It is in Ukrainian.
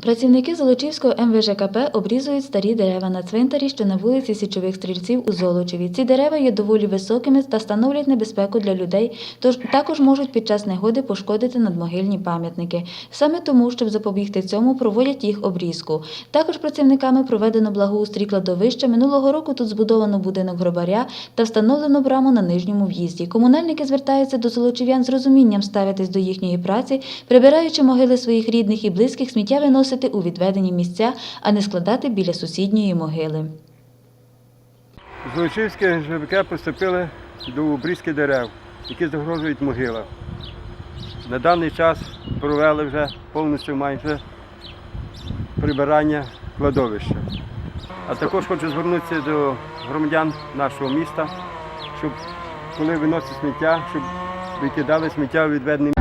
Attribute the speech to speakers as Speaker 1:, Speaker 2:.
Speaker 1: Працівники Золочівського МВЖКП обрізують старі дерева на цвинтарі, що на вулиці Січових Стрільців у Золочеві. Ці дерева є доволі високими та становлять небезпеку для людей, тож також можуть під час негоди пошкодити надмогильні пам'ятники. Саме тому, щоб запобігти цьому, проводять їх обрізку. Також працівниками проведено благоустрій кладовища. Минулого року тут збудовано будинок гробаря та встановлено браму на нижньому в'їзді. Комунальники звертаються до золочів'ян з розумінням ставитись до їхньої праці, прибираючи могили своїх рідних і близьких, сміття виносити у відведені місця, а не складати біля сусідньої могили.
Speaker 2: Золочівське ЖВК приступили до обрізки дерев, які загрожують могилам. На даний час провели вже повністю майже прибирання кладовища. А також хочу звернутися до громадян нашого міста, щоб коли виносять сміття, щоб викидали сміття у відведені